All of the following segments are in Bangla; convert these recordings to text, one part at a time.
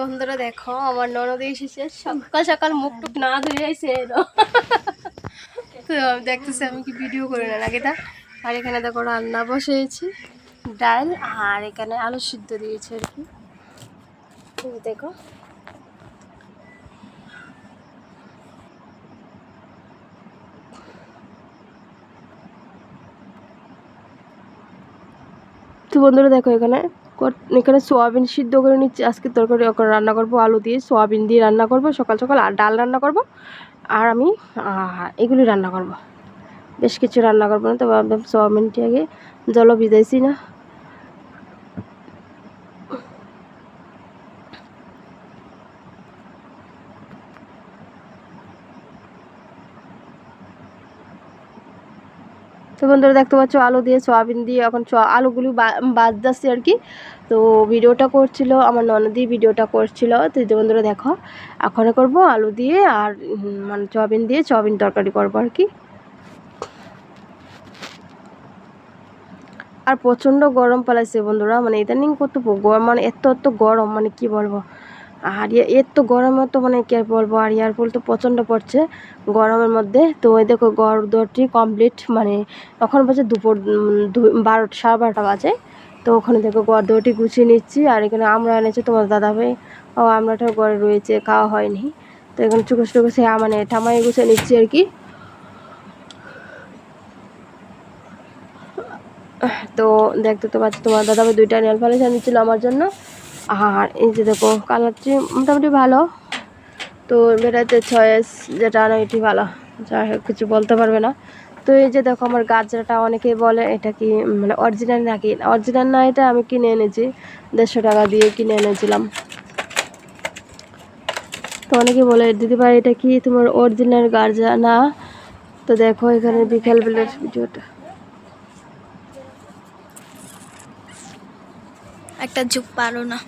বন্ধুরা দেখো, আমার ননদ এসেছে। সকাল সকাল মুখ টুক না তো আমি দেখতেছি আমি কি ভিডিও করে না তা আর এখানে দেখো রান্না বসিয়েছি, ডাল আর এখানে আলু সিদ্ধ দিয়েছে আর কি। দেখো। তো বন্ধুরা দেখো এখানে এখানে সোয়াবিন সিদ্ধ করে নিচ্ছি। আজকে তরকারি রান্না করব আলু দিয়ে। সোয়াবিন দিয়ে রান্না করব। সকাল সকাল আর ডাল রান্না করব। আর আমি এগুলি রান্না করব। বেশ কিছু রান্না করব না তো ভাবলাম সোয়াবিনটি আগে জলও ভিজাইছি না। তো বন্ধুরা দেখতে পাচ্ছ, আলু দিয়ে সয়াবিন দিয়ে এখন আলুগুলি বাদ যাচ্ছে আর কি। তো ভিডিওটা করছিল, আমার ননদি ভিডিওটা করছিল। তো বন্ধুরা দেখো এখন করব আলু দিয়ে আর মানে সয়াবিন দিয়ে সয়াবিন তরকারি করব আর কি। আর প্রচণ্ড গরম পালাইছে বন্ধুরা মানে ইদানিং কত গরম মানে এত এত গরম মানে কি বলব। আর ইয়ে- এর তো গরমে তো মানে কি আর বলব, আর ইয়ার ফুল তো প্রচণ্ড পড়ছে গরমের মধ্যে। তো ওই দেখো গড় দরটি কমপ্লিট মানে এখন বাজে দুপুর বারোটা, সাড়ে বারোটা বাজে। তো ওখানে দেখো গড় দরটি গুছিয়ে নিচ্ছি, আর এখানে আমরা এনেছি তোমার দাদা ভাই ও আমরাটাও গড়ে রয়েছে, খাওয়া হয়নি। তো এখানে চুকো চুকো সে মানে ঠামাই গুছিয়ে নিচ্ছি আর কি। তো দেখতে তো পাচ্ছি তোমার দাদা ভাই দুইটা নেল পালিশ আনিয়েছিল আমার জন্য। আর এই যে দেখো, কালারটি মোটামুটি ভালো। তো বেড়াতে চয়েস যেটা আনো এটি ভালো। যাই হোক, কিছু বলতে পারবে না। তো এই যে দেখো, আমার গাজরাটা অনেকেই বলে, এটা কি মানে অরিজিনাল নাকি? অরিজিনাল না, এটা আমি কিনে এনেছি। দেড়শো টাকা দিয়ে কিনে এনেছিলাম। তো অনেকে বলে, দিদি ভাই, এটা কি তোমার অরিজিনাল গাজরা? না। তো দেখো, এখানে বিকেল বেলার ভিডিওটা। একটা যুগ পারো না।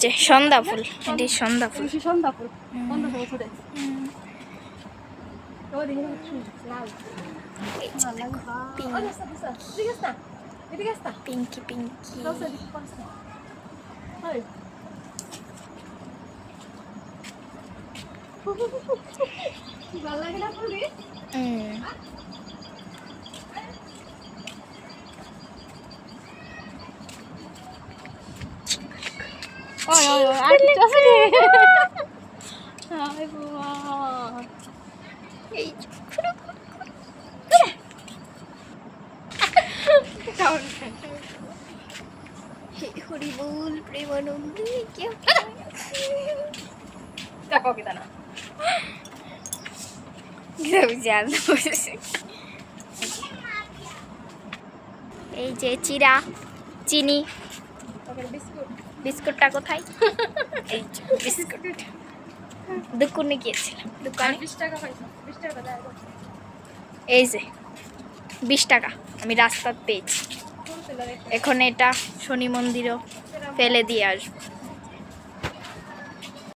যে সন্ধ্যা ফুল এটি সন্ধ্যা ফুল। সন্ধ্যা ফুল। পিঙ্কি। পিঙ্কি হুম ওই। ওই ওই আর কিছু আছে রে হাই বাবা এই যে হে হরি বল প্রেমানন্দে কে দেখো কি না এই যে চিরা, চিনি। বিস্কুটটা কোথায়? এই বিস্কুট। দোকানে গিয়েছিলাম। দোকানে। এই যে, বিশ টাকা আমি রাস্তা পেয়েছি। এখন এটা শনি মন্দিরও ফেলে দিয়ে আসব।